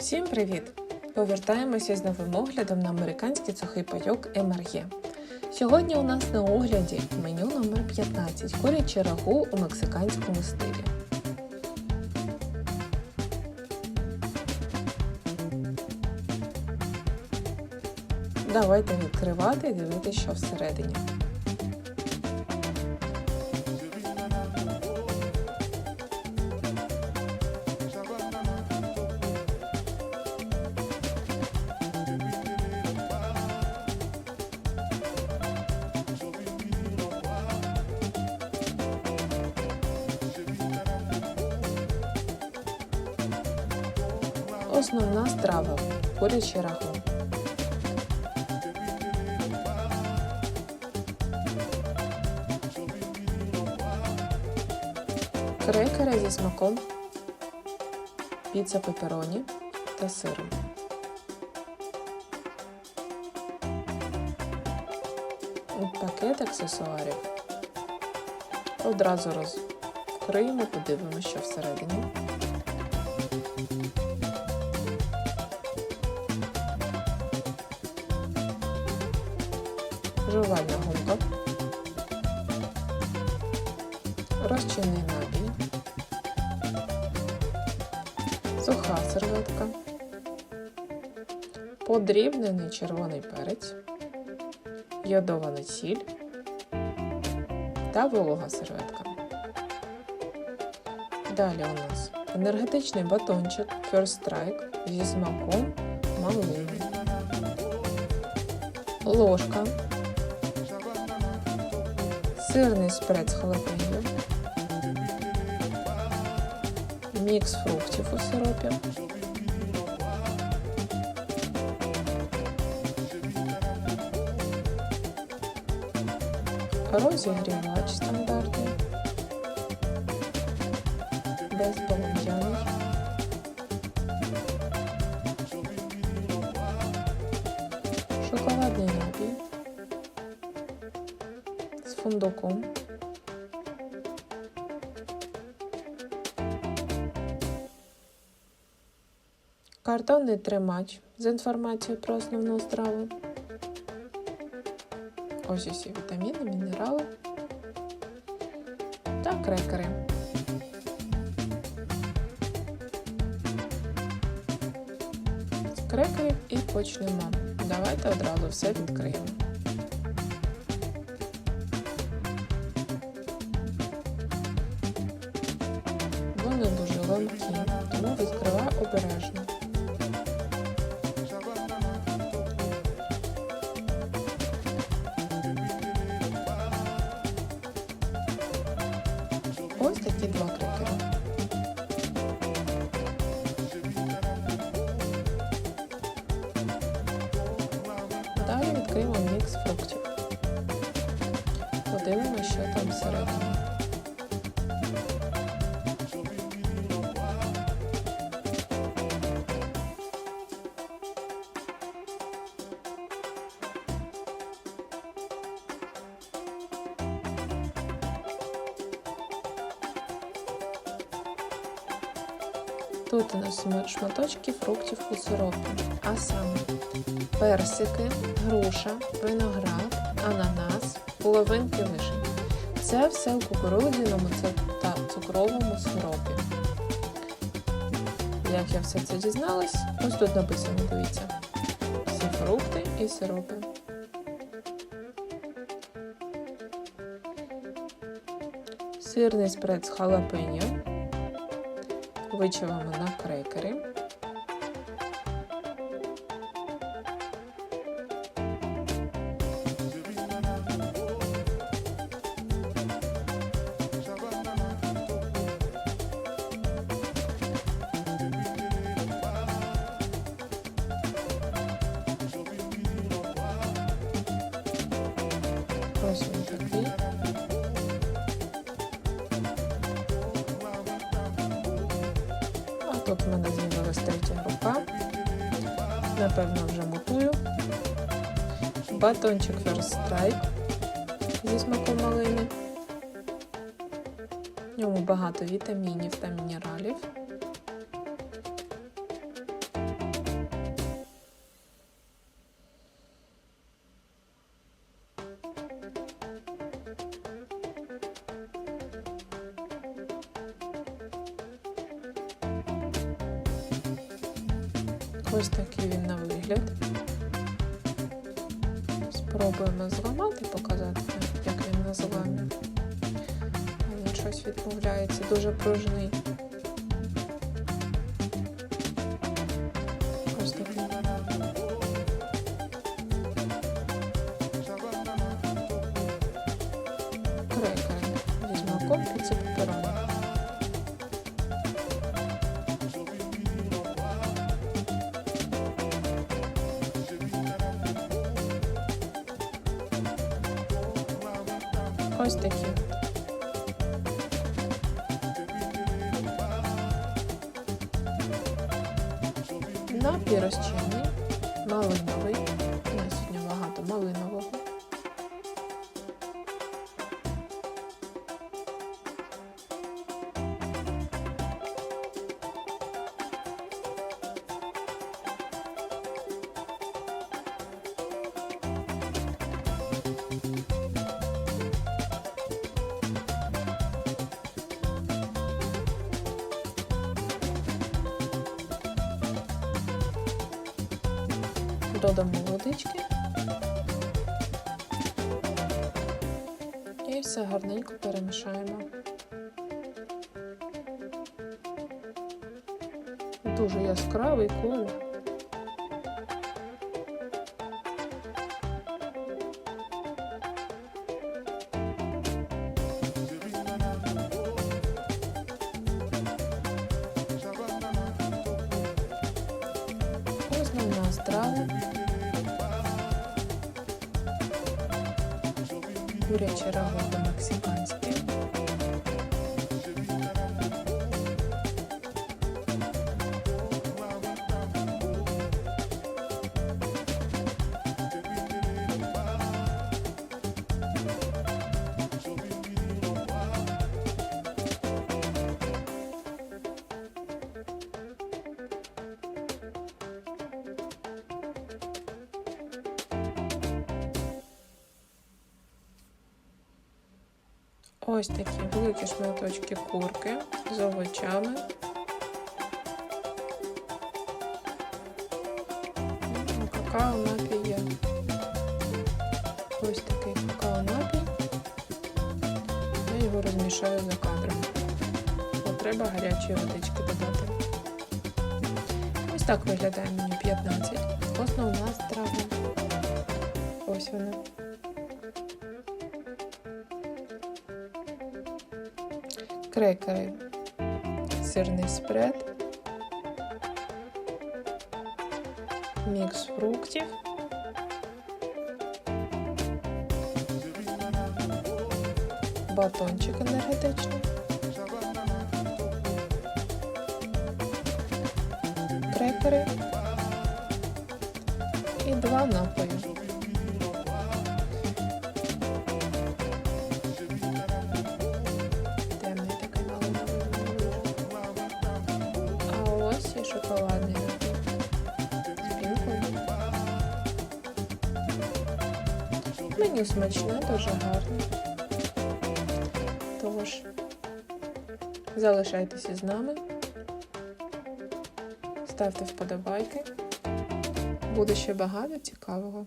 Всім привіт! Повертаємося з новим оглядом на американський сухий пайок MRE. Сьогодні у нас на огляді меню номер 15 куряче рагу у мексиканському стилі. Давайте відкривати і дивитися, що всередині. Основна страва куряче рагу. Крекери зі смаком, піца пепероні та сиром. Пакет аксесуарів. Одразу розкриємо, подивимося, що всередині. Жувальна гумка, розчинний напій, суха серветка, подрібнений червоний перець, йодована сіль. Та волога серветка. Далі у нас енергетичний батончик First Strike зі смаком малини. Ложка сирний спред з халапеньо, мікс фруктів у сиропі, розігрівач стандартний, без полум'яний, шоколадний напій фундуком. Картонний тримач з інформацією про основну страву. Ось усі вітаміни, мінерали та крекери. З крекерів і почнемо. Давайте одразу все відкриємо. Дуже тому відкрила обережно. Ось такі два крекери. Тут у нас шматочки фруктів у сиропі, а саме персики, груша, виноград, ананас, половинки вишень. Це все у кукурудзяному та цукровому сиропі. Як я все це дізналась, ось тут написано, дивіться. Всі фрукти і сиропи. Сирний спред з халапеньо вичавимо на крекери. Ось тут в мене з'явилась третя рука. Напевно, вже мотую. Батончик First Strike зі смаком малини. В ньому багато вітамінів та мінералів. Ось такий він на вигляд. Спробуємо зламати, показати, як він на зламі. Він щось відмовляється, дуже пружний. Ось такі. Напій розчинний, малиновий. Додамо водички. І все гарненько перемішаємо. Дуже яскравий колір. Основна страва. Куряче рагу по-мексиканськи. Ось такі великі шматочки курки з овочами. Ну, Какао напій є. Ось такий какао напій. Я його розмішаю за кадром. Бо треба гарячої водички додати. Ось так виглядає меню 15. Основна страва. Ось вона. Крекери, сирний спред, мікс фруктів, батончик енергетичний, крекери. І два напої. Шоколадний. Меню смачне, дуже гарне. Тож, залишайтеся з нами, ставте вподобайки. Буде ще багато цікавого.